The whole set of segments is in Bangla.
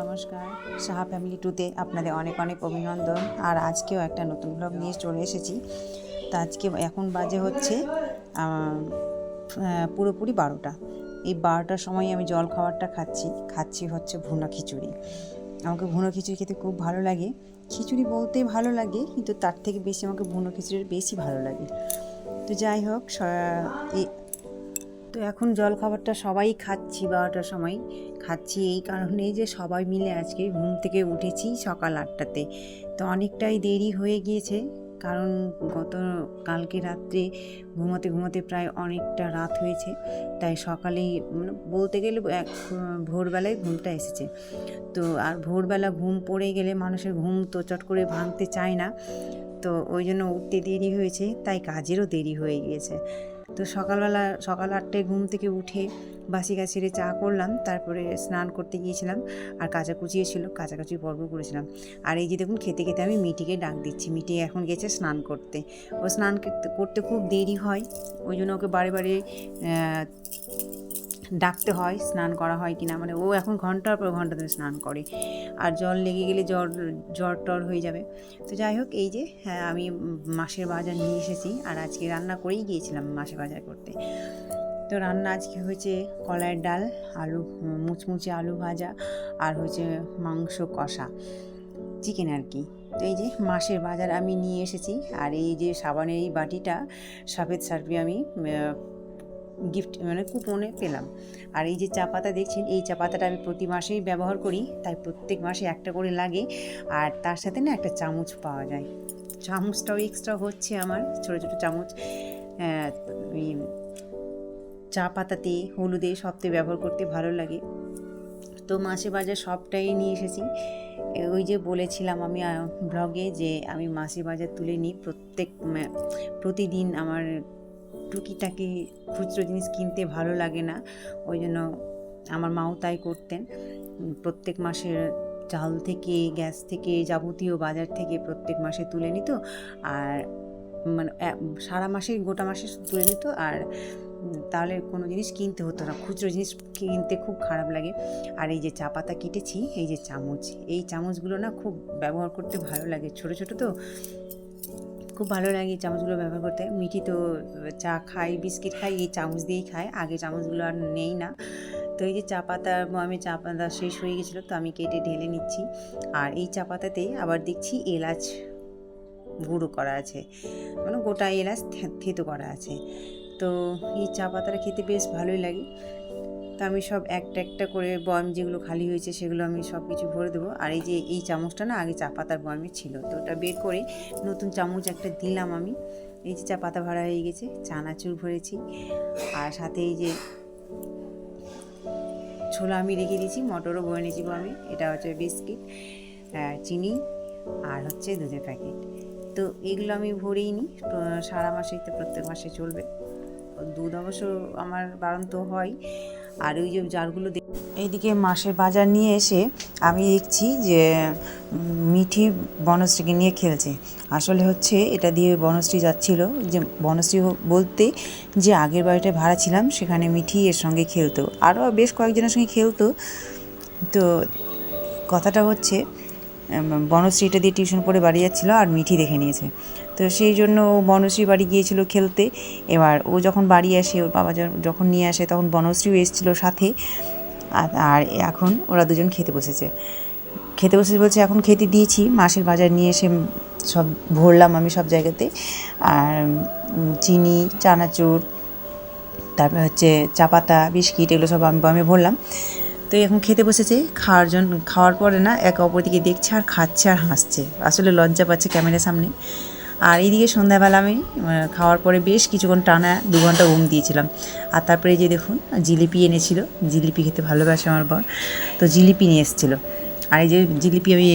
নমস্কার। সাহা ফ্যামিলি টুতে আপনাদের অনেক অনেক অভিনন্দন। আর আজকেও একটা নতুন ব্লগ নিয়ে চলে এসেছি। তা আজকে এখন বাজে হচ্ছে পুরোপুরি বারোটা। এই বারোটার সময় আমি জল খাবারটা খাচ্ছি। খাচ্ছি হচ্ছে ভুনা খিচুড়ি। আমাকে ভুনো খিচুড়ি খেতে খুব ভালো লাগে। খিচুড়ি বলতে ভালো লাগে, কিন্তু তার থেকে বেশি আমাকে ভুনো খিচুড়ি বেশি ভালো লাগে। তো যাই হোক এই তো এখন জল খাবারটা সবাই খাচ্ছি বারোটার সময়। খাচ্ছি এই কারণে যে সবাই মিলে আজকে ঘুম থেকে উঠেছি সকাল আটটাতে। তো অনেকটাই দেরি হয়ে গিয়েছে, কারণ গত কালকে রাত্রে ঘুমোতে ঘুমোতে প্রায় অনেকটা রাত হয়েছে। তাই সকালেই মানে বলতে গেলে এক ভোরবেলায় ঘুমটা এসেছে। তো আর ভোরবেলা ঘুম পড়ে গেলে মানুষের ঘুম তো চট করে ভাঙতে চায় না। তো ওই জন্য উঠতে দেরি হয়েছে, তাই কাজেরও দেরি হয়ে গিয়েছে। তো সকালবেলা, সকাল আটটায় ঘুম থেকে উঠে বাসি গাছিরে চা করলাম, তারপরে স্নান করতে গিয়েছিলাম আর কাচাকুচিও ছিল কাচাকুচি পর্ব করেছিলাম। আর এই যে দেখুন, খেতে খেতে আমি মিটিকে ডাক দিচ্ছি, মিটি এখন গেছে স্নান করতে। ও স্নান করতে- খুব দেরি হয়, ওই জন্য ওকে বারে বারে ডাকতে হয়, স্নান করা হয় কিনা মানে ও এখন ঘণ্টার পর ঘণ্টা ধরে স্নান করে। আর জল লেগে গেলে জ্বর জ্বর টর হয়ে যাবে। তো যাই হোক, এই যে হ্যাঁ আমি মাসের বাজার নিয়ে এসেছি আর আজকে রান্না করেই গিয়েছিলাম মাসের বাজার করতে। তো রান্না আজকে হয়েছে কলাইয়ের ডাল, আলু, মুচমুচে আলু ভাজা আর হয়েছে মাংস কষা, চিকেন আর কি। তো এই যে, মাসের বাজার আমি নিয়ে এসেছি আর এই যে সাবানের এই বাটিটা, সফেদ সার্ফি আমি গিফট মানে কুপনে পেলাম। আর এই যে চা পাতা দেখছেন, এই চা পাতাটা আমি প্রতি মাসেই ব্যবহার করি, তাই প্রত্যেক মাসে একটা করে লাগে। আর তার সাথে না একটা চামচ পাওয়া যায়। চামচটাও এক্সট্রা হচ্ছে আমার, ছোটো ছোটো চামচ। ওই চা পাতাতে, হলুদে সবতে ব্যবহার করতে ভালো লাগে। তো মাসে বাজার সবটাই নিয়ে এসেছি। ওই যে বলেছিলাম আমি ব্লগে যে আমি মাসে বাজার তুলে নিই প্রত্যেক প্রতিদিন আমার টুকিটাকি খুচরো জিনিস কিনতে ভালো লাগে না। ওই জন্য আমার মাও তাই করতেন। প্রত্যেক মাসের চাল থেকে, গ্যাস থেকে যাবতীয় বাজার থেকে প্রত্যেক মাসে তুলে নিত। আর মানে সারা মাসে গোটা মাসে তুলে নিত। আর তাহলে কোনো জিনিস কিনতে হতো না। খুচরো জিনিস কিনতে খুব খারাপ লাগে। আর এই যে চা পাতা কেটেছি, এই যে চামচ, এই চামচগুলো না খুব ব্যবহার করতে ভালো লাগে। ছোট ছোট তো খুব ভালো লাগে এই চামচগুলো ব্যবহার করতে। মিঠি তো, চা খাই বিস্কিট খাই এই চামচ দিয়েই খায়। আগে চামচগুলো আর নেই না। তো এই যে চা পাতা, আমি চা পাতা শেষ হয়ে গেছিল, তো আমি কেটে ঢেলে নিচ্ছি। আর এই চা পাতাতেই আবার দেখছি এলাচ গুঁড়ো করা আছে। মানে গোটা এলাচ থেতো করা আছে। তো এই চা পাতাটা খেতে বেশ ভালোই লাগে। তো আমি সব একটা একটা করে বয়াম যেগুলো খালি হয়েছে সেগুলো আমি সব কিছু ভরে দেবো। আর এই যে এই চামচটা না আগে চা পাতার বয়ামে ছিল, তো ওটা বের করে নতুন চামচ একটা দিলাম আমি। এই যে চা পাতা ভরা হয়ে গেছে, চানাচুর ভরেছি। আর সাথে এই যে ছোলা আমি রেখে দিয়েছি, মটরও বয়ে নিয়েছি আমি এটা হচ্ছে বিস্কিট চিনি আর হচ্ছে দুধের প্যাকেট। তো এগুলো আমি ভরেই নিই সারা মাসেই তো প্রত্যেক মাসে চলবে। দুধ অবশ্য আমার বাড়ন্ত হয়। আর ওই যে জারগুলো এইদিকে মাসের বাজার নিয়ে এসে আমি দেখছি যে মিঠি বনশ্রীকে নিয়ে খেলছে। আসলে হচ্ছে এটা দিয়ে বনশ্রী যাচ্ছিল যে, বনশ্রী বলতে যে, আগের বাড়িটা ভাড়া ছিলাম, সেখানে মিঠি এর সঙ্গে খেলতো। আরও বেশ কয়েকজনের সঙ্গে খেলতো। তো কথাটা হচ্ছে উম, বনশ্রী এটা দিয়ে টিউশন পড়ে বাড়ি যাচ্ছিল আর মিঠি দেখে নিয়েছে। তো সেই জন্য ও বনশ্রী বাড়ি গিয়েছিল খেলতে। এবার ও যখন বাড়ি আসে ওর বাবা যখন নিয়ে আসে তখন বনশ্রীও এসেছিল সাথে। আর- এখন ওরা দুজন খেতে বসেছে। খেতে বসে বলছে এখন খেতে দিয়েছি মাসের বাজার নিয়ে এসে সব ভরলাম আমি সব জায়গাতে। আর চিনি চানাচুর তারপর হচ্ছে চা পাতা বিস্কিট এগুলো সব আমি আমি ভরলাম। তো এখন খেতে বসেছে, খাওয়ার জন্য খাওয়ার পরে না একে অপর দিকে দেখছে আর খাচ্ছে আর হাসছে। আসলে লজ্জা পাচ্ছে ক্যামেরার সামনে। আর এইদিকে সন্ধ্যাবেলা আমি খাওয়ার পরে বেশ কিছুক্ষণ টানা দু ঘণ্টা ঘুম দিয়েছিলাম। আর তারপরে যে দেখুন, জিলিপি এনেছিল। জিলিপি খেতে ভালোবাসে আমার বর। তো জিলিপি নিয়ে এসেছিল। আর এই যে জিলিপি আমি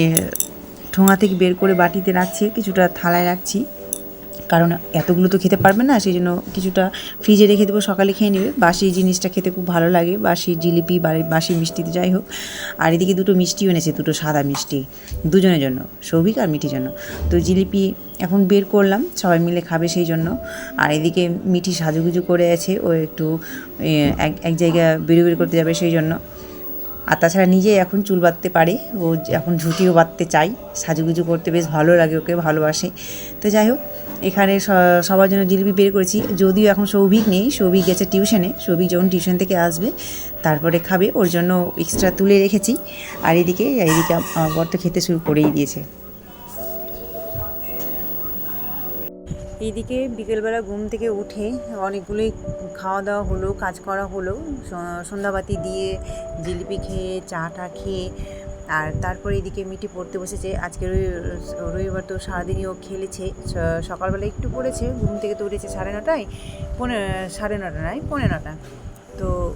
ঠোঙা থেকে বের করে বাটিতে রাখছি, কিছুটা থালায় রাখছি। কারণ এতগুলো তো খেতে পারবে না সেই জন্য কিছুটা ফ্রিজে রেখে দেবো, সকালে খেয়ে নেবে। বাসি জিনিসটা খেতে খুব ভালো লাগে, বাসি জিলিপি বাসি মিষ্টিতে যাই হোক। আর এদিকে দুটো মিষ্টিও এনেছে, দুটো সাদা মিষ্টি, দুজনের জন্য, সৌভিক আর মিঠির জন্য। তো জিলিপি এখন বের করলাম, সবাই মিলে খাবে সেই জন্য। আর এদিকে মিঠি সাজুগুজু করে আছে, ও একটু এক এক জায়গায় বেরো বের করতে যাবে সেই জন্য। আর তাছাড়া নিজে এখন চুল বাঁধতে পারে। ও এখন ঝুঁটিও বাঁধতে চাই। সাজুগুজু করতে বেশ ভালো লাগে ওকে, ভালোবাসে। তো যাই হোক, এখানে সবার জন্য জিলিপি বের করেছি। যদিও এখন সৌভিক নেই, সৌভিক গেছে টিউশনে। সৌভিক যখন টিউশন থেকে আসবে, তারপরে খাবে। ওর জন্য এক্সট্রা তুলে রেখেছি। আর এদিকে এদিকে আমার বর তো খেতে শুরু করেই দিয়েছে। এইদিকে বিকেলবেলা ঘুম থেকে উঠে অনেকগুলোই খাওয়া দাওয়া হলো, কাজ করা হলো। সন্ধ্যাবাতি দিয়ে জিলিপি খেয়ে, চাটা খেয়ে, আর তারপরে এদিকে মিটি পড়তে বসেছে। আজকে রবি- রবিবার তো সারাদিনই ও খেলেছে। সকালবেলা একটু পড়েছে, ঘুম থেকে তো উঠেছে সাড়ে নটায় পনেরো সাড়ে নটা নয়, পৌনে নটা। তো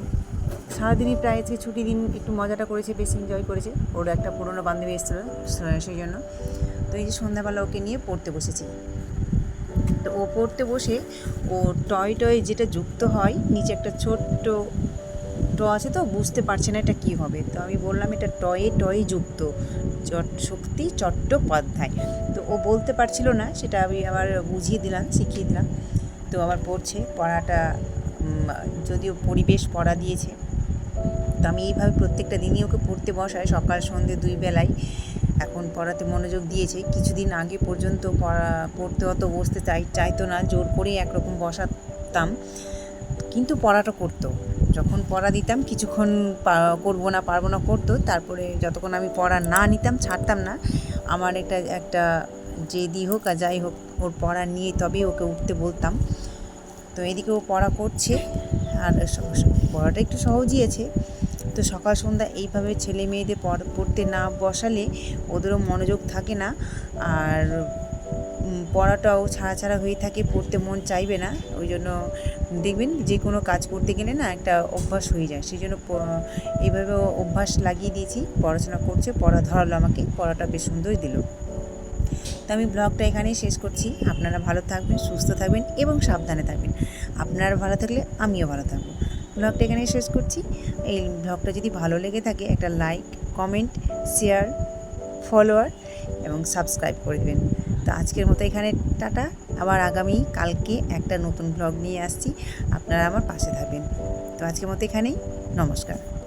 সারাদিনই প্রায় আজকে ছুটি দিন একটু মজাটা করেছে, বেশ এনজয় করেছে। ওর একটা পুরনো বান্ধবী এসেছিল সেই জন্য তো এই যে সন্ধ্যাবেলা ওকে নিয়ে পড়তে বসেছি। ও পড়তে বসে ও টয় টয় যেটা যুক্ত হয়, নিচে একটা ছোট্ট ট আছে তো, বুঝতে পারছে না এটা কী হবে। তো আমি বললাম, এটা টয়ে টয়ে যুক্ত। চট শক্তি চট্টোপাধ্যায়। তো ও বলতে পারছিল না, সেটা আমি আবার বুঝিয়ে দিলাম, শিখিয়ে দিলাম। তো আবার পড়ছে, পড়াটা যদিও পরিবেশ পড়া দিয়েছে। তো আমি এইভাবে প্রত্যেকটা দিনই ওকে পড়তে বসাই, সকাল সন্ধে দুই বেলায়। এখন পড়াতে মনোযোগ দিয়েছে। কিছুদিন আগে পর্যন্ত পড়া, পড়তে অত বসতে চাই, চাইতো না, জোর করেই একরকম বসাতাম। কিন্তু পড়াটা করতো। যখন পড়া দিতাম, কিছুক্ষণ করব না, পারব না করতো। তারপরে যতক্ষণ আমি পড়া না নিতাম, ছাড়তাম না। আমার একটা একটা যেদি হোক আর যাই হোক, ওর পড়া নিয়ে তবেই ওকে উঠতে বলতাম। তো এদিকে ও পড়া করছে। আর পড়াটা একটু সহজই আছে। তো সকাল সন্ধ্যা এইভাবে ছেলে মেয়েদের পড়- পড়তে না বসালে ওদেরও মনোযোগ থাকে না। আর পড়াটাও ছাড়া ছাড়া হয়ে থাকে, পড়তে মন চাইবে না। ওই জন্য দেখবেন যে কোনো কাজ করতে গেলে না একটা অভ্যাস হয়ে যায়। সেই জন্য এইভাবে অভ্যাস লাগিয়ে দিয়েছি। পড়াশোনা করছে, পড়া ধরালো আমাকে, পড়াটা বেশ সুন্দরই দিল। তো আমি ব্লগটা এখানেই শেষ করছি। আপনারা ভালো থাকবেন, সুস্থ থাকবেন এবং সাবধানে থাকবেন। আপনারা ভালো থাকলে আমিও ভালো থাকব। ব্লগটা এখানেই শেষ করছি। এই ব্লগটা যদি ভালো লেগে থাকে, একটা লাইক কমেন্ট শেয়ার ফলোয়ার এবং সাবস্ক্রাইব করে দেবেন। তো আজকের মতো এখানে, টাটা। আবার আগামী, কালকে একটা নতুন ব্লগ নিয়ে আসছি। আপনারা আমার পাশে থাকবেন। তো আজকের মতো এখানেই, নমস্কার।